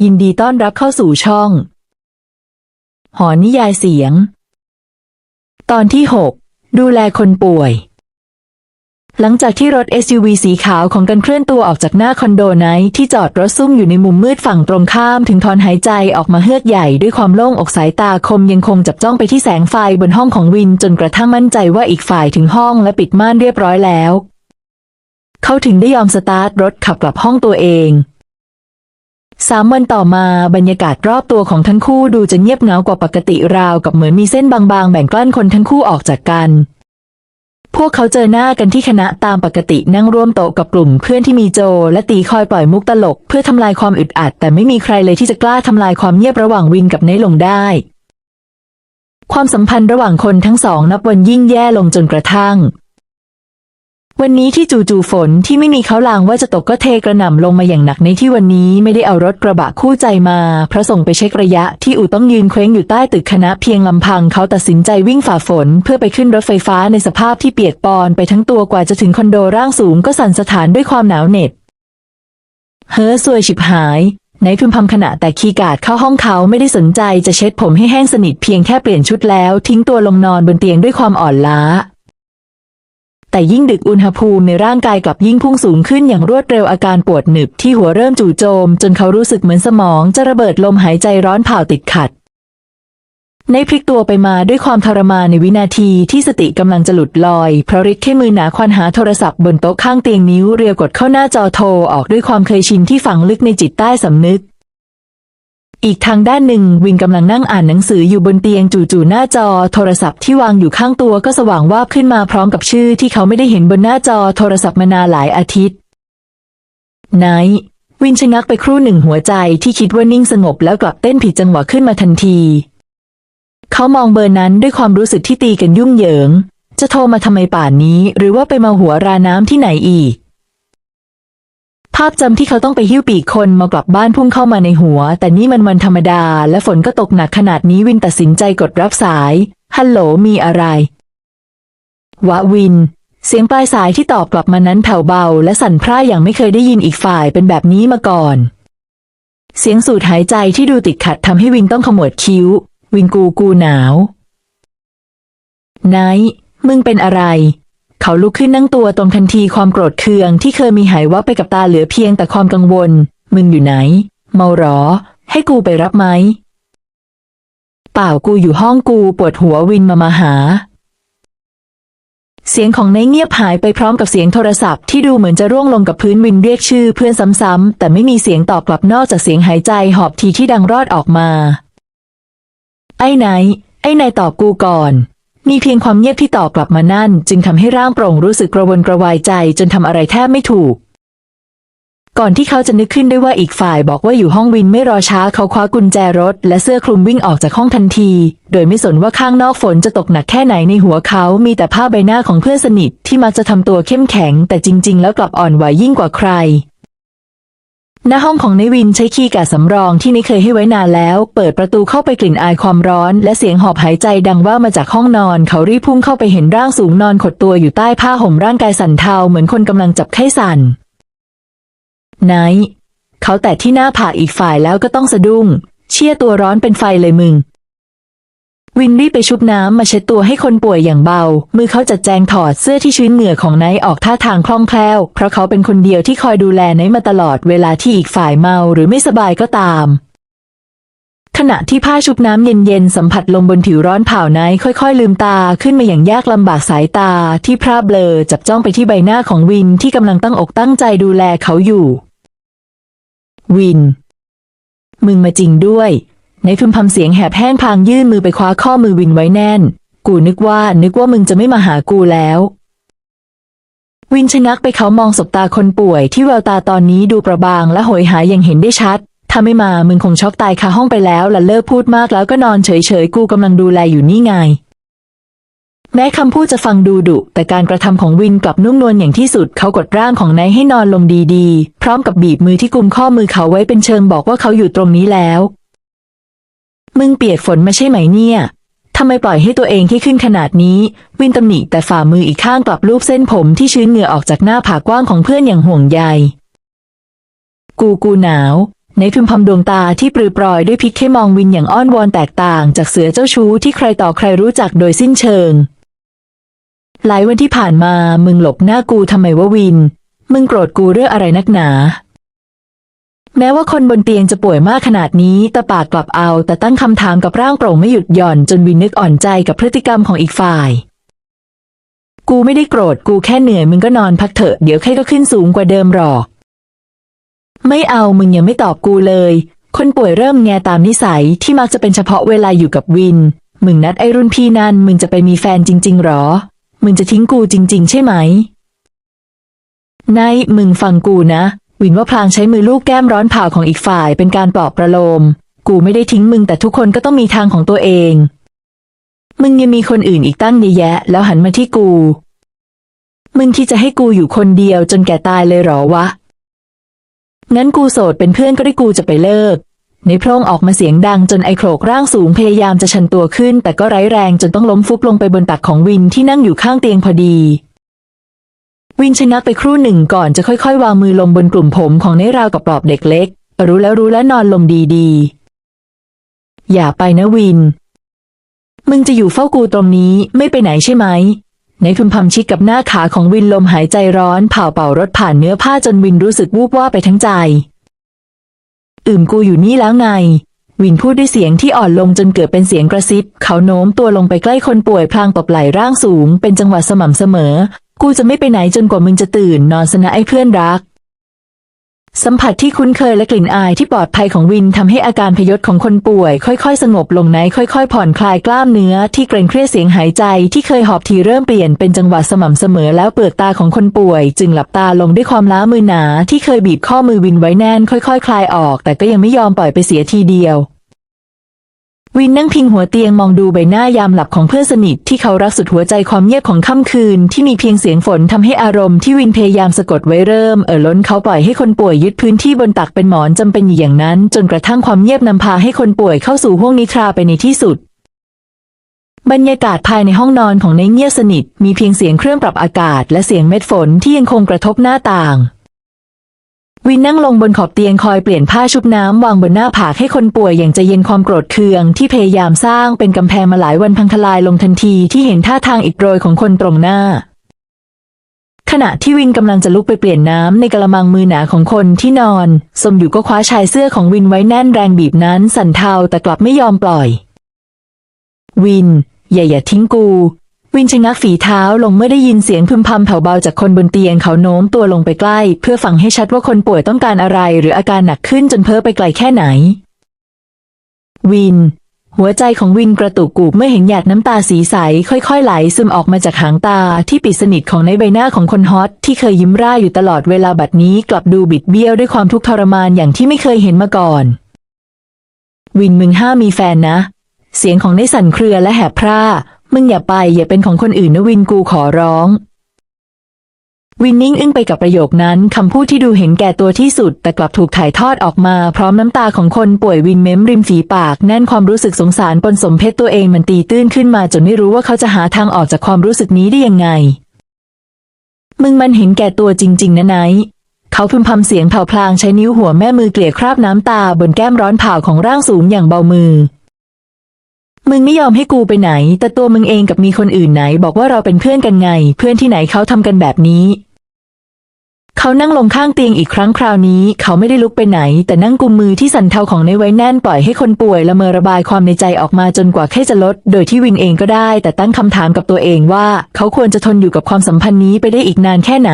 ยินดีต้อนรับเข้าสู่ช่อง หอนิยายเสียง ตอนที่หกดูแลคนป่วย หลังจากที่รถ SUV สีขาวของกันเคลื่อนตัวออกจากหน้าคอนโดไนท์ที่จอดรถซุ่มอยู่ในมุมมืดฝั่งตรงข้ามถึงถอนหายใจออกมาเฮือกใหญ่ด้วยความโล่งอกสายตาคมยังคงจับจ้องไปที่แสงไฟบนห้องของวินจนกระทั่งมั่นใจว่าอีกฝ่ายถึงห้องและปิดม่านเรียบร้อยแล้ว เขาถึงได้ยอมสตาร์ทรถขับกลับห้องตัวเอง สามวันต่อมาบรรยากาศรอบตัวของทั้งคู่ดูจะเงียบเหงากว่าปกติราวกับเหมือนมีเส้นบางๆ แบ่งกลั้นคนทั้งคู่ออกจากกัน พวกเขาเจอหน้ากันที่คณะตามปกตินั่งร่วมโต๊ะกับกลุ่มเพื่อนที่มีโจและตีคอยปล่อยมุกตลก เพื่อทำลายความอึดอัด แต่ไม่มีใครเลยที่จะกล้าทำลายความเงียบระหว่างวินกับเนยลงได้ ความสัมพันธ์ระหว่างคนทั้งสองนับวันยิ่งแย่ลงจนกระทั่ง วันนี้ที่จู่ๆฝนที่ไม่มีเขาลางว่าจะตกก็เทกระหน่ำลงมาอย่างหนักในที่วันนี้ไม่ได้เอารถกระบะคู่ใจมา เพราะส่งไปเช็คระยะที่อู่ต้องยืนเคว้งอยู่ใต้ตึกคณะเพียงลำพังเขาตัดสินใจวิ่งฝ่าฝน เพื่อไปขึ้นรถไฟฟ้าในสภาพที่เปียกปอนไปทั้งตัวกว่าจะถึงคอนโดร่างสูงก็สั่นสะท้านด้วยความหนาวเหน็บเฮ้อซวยฉิบหายในพึมพำขณะแต่คีการ์ดเข้าห้องเขาไม่ได้สนใจจะเช็ดผมให้แห้งสนิทเพียงแค่เปลี่ยนชุดแล้วทิ้งตัวลงนอนบนเตียงด้วยความอ่อนล้า แต่ยิ่งดึกอุณหภูมิในร่างกายกลับยิ่งพุ่งสูงขึ้นอย่างรวดเร็วอาการปวดหนึบที่หัวเริ่มจู่โจม จนเขารู้สึกเหมือนสมองจะระเบิดลมหายใจร้อนเผาติดขัดในพลิกตัวไปมาด้วยความทรมานในวินาทีที่สติกำลังจะหลุดลอย เพราะริดแค่มือหนาควันหาโทรศัพท์บนโต๊ะข้างเตียงนิ้วเรียวกดเข้าหน้าจอโทรออกด้วยความเคยชินที่ฝังลึกในจิตใต้สำนึก อีกทางด้านหนึ่งวินกำลังนั่งอ่านหนังสืออยู่บนเตียงจู่ๆหน้าจอโทรศัพท์ที่วางอยู่ข้างตัวก็สว่างวาบขึ้นมาพร้อมกับชื่อที่เขาไม่ได้เห็นบนหน้าจอโทรศัพท์มานานหลายอาทิตย์ไนท์วินชะงักไปครู่หนึ่งหัวใจที่คิดว่านิ่งสงบแล้วกลับเต้นผิดจังหวะขึ้นมาทันที เขามองเบอร์นั้นด้วยความรู้สึกที่ตีกันยุ่งเหยิง จะโทรมาทำไมป่านนี้ หรือว่าไปมาหัวราน้ำที่ไหนอีก ภาพจำที่เขาต้องไปหิ้วปีกคนมากลับบ้านพุ่งเข้ามาในหัว แต่นี่มันวันธรรมดา และฝนก็ตกหนักขนาดนี้วินตัดสินใจกดรับสาย ฮัลโหลมีอะไร วะวิน เสียงปลายสายที่ตอบกลับมานั้นแผ่วเบา และสั่นพร่าอย่างไม่เคยได้ยินอีกฝ่ายเป็นแบบนี้มาก่อน เสียงสูดหายใจที่ดูติดขัดทำให้วินต้องขมวดคิ้ว วินกูกูหนาว ไนท์มึงเป็นอะไร เขาลุกขึ้นนั่งตัวตรงทันทีความโกรธเคืองที่เคยมีหายวับไปกับตาเหลือเพียงแต่ความกังวล มึงอยู่ไหน เมาหรอ ให้กูไปรับไหม เปล่ากูอยู่ห้องกูปวดหัววินมามาหา เสียงของนายเงียบหายไปพร้อมกับเสียงโทรศัพท์ที่ดูเหมือนจะร่วงลงกับพื้นวินเรียกชื่อเพื่อนซ้ำๆแต่ไม่มีเสียงตอบกลับนอกจากเสียงหายใจหอบทีที่ดังรอดออกมา ไอ้ไหน ไอ้นายตอบกูก่อน มีเพียงความเงียบที่ตอบกลับมานั่น จึงทำให้ร่างโปร่งรู้สึกกระวนกระวายใจจนทำอะไรแทบไม่ถูก ก่อนที่เขาจะนึกขึ้นได้ว่าอีกฝ่ายบอกว่าอยู่ห้องวินไม่รอช้าเขาคว้ากุญแจรถ และเสื้อคลุมวิ่งออกจากห้องทันที โดยไม่สนว่าข้างนอกฝนจะตกหนักแค่ไหนในหัวเขามีแต่ภาพใบหน้าของเพื่อนสนิทที่มักจะทำตัวเข้มแข็ง แต่จริง ๆ แล้วกลับอ่อนไหวยิ่งกว่าใคร หน้าห้องของนายวินใช้คีย์การ์ดสำรองที่นายเคยให้ไว้นานแล้ว เปิดประตูเข้าไปกลิ่นอายความร้อน และเสียงหอบหายใจดังว่ามาจากห้องนอน เขารีบพุ่งเข้าไปเห็นร่างสูงนอนขดตัวอยู่ใต้ผ้าห่มร่างกายสั่นเทาเหมือนคนกำลังจับไข้สั่นไนท์เขาแตะที่หน้าผากอีกฝ่ายแล้วก็ต้องสะดุ้ง เชี่ยตัวร้อนเป็นไฟเลยมึง วินรีบไปชุบน้ำมาเช็ดตัวให้คนป่วยอย่างเบา มือเขาจัดแจงถอดเสื้อที่ชื้นเหงื่อของไนท์ออกท่าทางคล่องแคล่ว เพราะเขาเป็นคนเดียวที่คอยดูแลไนท์มาตลอดเวลาที่อีกฝ่ายเมาหรือไม่สบายก็ตาม ขณะที่ผ้าชุบน้ำเย็นๆ สัมผัสลมบนผิวร้อนเผาไนท์ค่อยๆ ลืมตาขึ้นมาอย่างยากลำบากสายตา ที่พร่าเบลอจับจ้องไปที่ใบหน้าของวินที่กำลังตั้งอกตั้งใจดูแลเขาอยู่ วิน มึงมาจริงด้วย ในพึมพำเสียงแหบแห้งพางยื่นมือไปคว้าข้อมือวินไว้แน่น กูนึกว่านึกว่ามึงจะไม่มาหากูแล้ว วินชะงักไปเขามองสบตาคนป่วยที่แววตาตอนนี้ดูประบางและโหยหาอย่างเห็นได้ชัด ถ้าไม่มามึงคงช็อกตายคาห้องไปแล้วและเลิกพูดมากแล้วก็นอนเฉยๆกูกำลังดูแลอยู่นี่ไง แม้คำพูดจะฟังดูดุ แต่การกระทำของวินกลับนุ่มนวลอย่างที่สุดเขากดร่างของนายให้นอนลงดีๆ พร้อมกับบีบมือที่กุมข้อมือเขาไว้เป็นเชิงบอกว่าเขาอยู่ตรงนี้แล้ว มึงเปียกฝนมาใช่ไหมเนี่ยทำไมปล่อยให้ตัวเองที่ขึ้นขนาดนี้ วินตำหนิแต่ฝ่ามืออีกข้างกลับลูบเส้นผมที่ชื้นเหงื่อออกจากหน้าผากกว้างของเพื่อนอย่างห่วงใย กูกูหนาว ในพึมพำดวงตาที่ปรือปรอยด้วยพิษเข้มองวินอย่างอ้อนวอนแตกต่างจากเสือเจ้าชู้ที่ใครต่อใครรู้จักโดยสิ้นเชิง หลายวันที่ผ่านมามึงหลบหน้ากูทำไมวะวิน มึงโกรธกูเรื่องอะไรนักหนา แม้ว่าคนบนเตียงจะป่วยมากขนาดนี้ แต่ปากกลับเอา แต่ตั้งคำถามกับร่างโปร่งไม่หยุดหย่อนจนวินนึกอ่อนใจกับพฤติกรรมของอีกฝ่าย กูไม่ได้โกรธกูแค่เหนื่อยมึงก็นอนพักเถอะเดี๋ยวไข้ก็ขึ้นสูงกว่าเดิมหรอก ไม่เอามึงยังไม่ตอบกูเลย คนป่วยเริ่มแงตามนิสัยที่มักจะเป็นเฉพาะเวลาอยู่กับวิน มึงนัดไอรุ่นพี่นั่นมึงจะไปมีแฟนจริง ๆหรอ มึงจะทิ้งกูจริง ๆ ใช่ไหมนายมึงฟังกูนะ วินว่าพลางใช้มือลูกแก้มร้อนเผาของอีกฝ่ายเป็นการปลอบประโลม กูไม่ได้ทิ้งมึงแต่ทุกคนก็ต้องมีทางของตัวเอง มึงยังมีคนอื่นอีกตั้งเยอะแยะ แล้วหันมาที่กู มึงที่จะให้กูอยู่คนเดียวจนแก่ตายเลยหรอวะ งั้นกูโสดเป็นเพื่อนก็ได้กูจะไปเลิก ในโพร่งออกมาเสียงดังจนไอโครกร่างสูงพยายามจะชันตัวขึ้น แต่ก็ไร้แรงจนต้องล้มฟุบลงไปบนตักของวินที่นั่งอยู่ข้างเตียงพอดี วินชะงักไปครู่หนึ่งก่อนจะค่อยๆ วางมือลงบนกลุ่มผมของในราวกับปลอบเด็กเล็ก รู้แล้วรู้แล้วนอนลงดีๆ อย่าไปนะวิน มึงจะอยู่เฝ้ากูตรงนี้ไม่ไปไหนใช่ไหมในพึมพำชิดกับหน้าขาของวินลมหายใจร้อนเผาเป่ารถผ่านเนื้อผ้าจนวินรู้สึกวูบว่าไปทั้งใจ อื่มกูอยู่นี่แล้วไง วินพูดด้วยเสียงที่อ่อนลงจนเกือบเป็นเสียงกระซิบ เขาโน้มตัวลงไปใกล้คนป่วยพลางตบไหล่ร่างสูง เป็นจังหวะสม่ำเสมอ กูจะไม่ไปไหนจนกว่ามึงจะตื่นนอนสนะไอ้เพื่อนรัก สัมผัสที่คุ้นเคยและกลิ่นอายที่ปลอดภัยของวินทำให้อาการพยศของคนป่วย ค่อยๆ สงบลงในค่อยๆ ผ่อนคลายกล้ามเนื้อที่เกรงเครียดเสียงหายใจที่เคยหอบทีเริ่มเปลี่ยนเป็นจังหวะสม่ำเสมอแล้วเปลือกตาของคนป่วย จึงหลับตาลงด้วยความล้ามือหนาที่เคยบีบข้อมือวินไว้แน่น ค่อยๆ คลายออก แต่ก็ยังไม่ยอมปล่อยไปเสียทีเดียว วินนั่งพิงหัวเตียงมองดูใบหน้ายามหลับของเพื่อนสนิทที่เขารักสุดหัวใจความเงียบของค่ำคืนที่มีเพียงเสียงฝนทำให้อารมณ์ที่วินพยายามสะกดไว้เริ่มเอ่อล้นเขาปล่อยให้คนป่วยยึดพื้นที่บนตักเป็นหมอนจำเป็นอย่างนั้น จนกระทั่งความเงียบนำพาให้คนป่วยเข้าสู่ห้วงนิทราไปในที่สุด บรรยากาศภายในห้องนอนของในเงียบสนิท มีเพียงเสียงเครื่องปรับอากาศ และเสียงเม็ดฝนที่ยังคงกระทบหน้าต่าง วินนั่งลงบนขอบเตียงคอยเปลี่ยนผ้าชุบน้ำวางบนหน้าผากให้คนป่วยอย่างใจเย็นความโกรธเคือง ที่พยายามสร้างเป็นกำแพงมาหลายวันพังทลายลงทันทีที่เห็นท่าทางอิดโรยของคนตรงหน้า ขณะที่วินกำลังจะลุกไปเปลี่ยนน้ำในกระมังมือหนาของคนที่นอน สมอยู่ก็คว้าชายเสื้อของวินไว้แน่นแรงบีบนั้นสั่นเทาแต่กลับไม่ยอมปล่อย วิน อย่าอย่าทิ้งกู วินชะงักฝีเท้าลงเมื่อได้ยินเสียงพึมพำแผ่วเบาจากคนบนเตียงเขาโน้มตัวลงไปใกล้ เพื่อฟังให้ชัดว่าคนป่วยต้องการอะไร หรืออาการหนักขึ้นจนเพ้อไปไกลแค่ไหน วิน หัวใจของวินกระตุกกูบเมื่อเห็นหยาดน้ำตาสีใส ค่อยๆ ไหลซึมออกมาจากหางตาที่ปิดสนิทของในใบหน้าของคนฮอต ที่เคยยิ้มร่าอยู่ตลอดเวลาบัดนี้กลับดูบิดเบี้ยวด้วยความทุกข์ทรมานอย่างที่ไม่เคยเห็นมาก่อน วินมึงห้ามมีแฟนนะ เสียงของในสั่นเครือและแหบพร่า มึงอย่าไปอย่าเป็นของคนอื่นนะวินกูขอร้อง วินนิ่งอึ้งไปกับประโยคนั้นคำพูดที่ดูเห็นแก่ตัวที่สุด แต่กลับถูกถ่ายทอดออกมา พร้อมน้ำตาของคนป่วยวินเม้มริมฝีปาก แน่นความรู้สึกสงสารปนสมเพชตัวเองมันตีตื้นขึ้นมาจนไม่รู้ว่าเขาจะหาทางออกจากความรู้สึกนี้ได้ยังไง มึงมันเห็นแก่ตัวจริง ๆ นะไนท์เขาพึมพำเสียงเผาพลางใช้นิ้วหัวแม่มือเกลี่ยคราบน้ำตาบนแก้มร้อนเผาของร่างสูงอย่างเบามือ มึงไม่ยอมให้กูไปไหน แต่ตัวมึงเองกับมีคนอื่นไหน บอกว่าเราเป็นเพื่อนกันไง เพื่อนที่ไหนเขาทำกันแบบนี้ เขานั่งลงข้างเตียงอีกครั้งคราวนี้ เขาไม่ได้ลุกไปไหน แต่นั่งกุมมือที่สันเทาของในไว้แน่นปล่อยให้คนป่วยละเมอระบายความในใจออกมาจนกว่าแค่จะลด โดยที่วินเองก็ได้ แต่ตั้งคำถามกับตัวเองว่า เขาควรจะทนอยู่กับความสัมพันธ์นี้ไปได้อีกนานแค่ไหน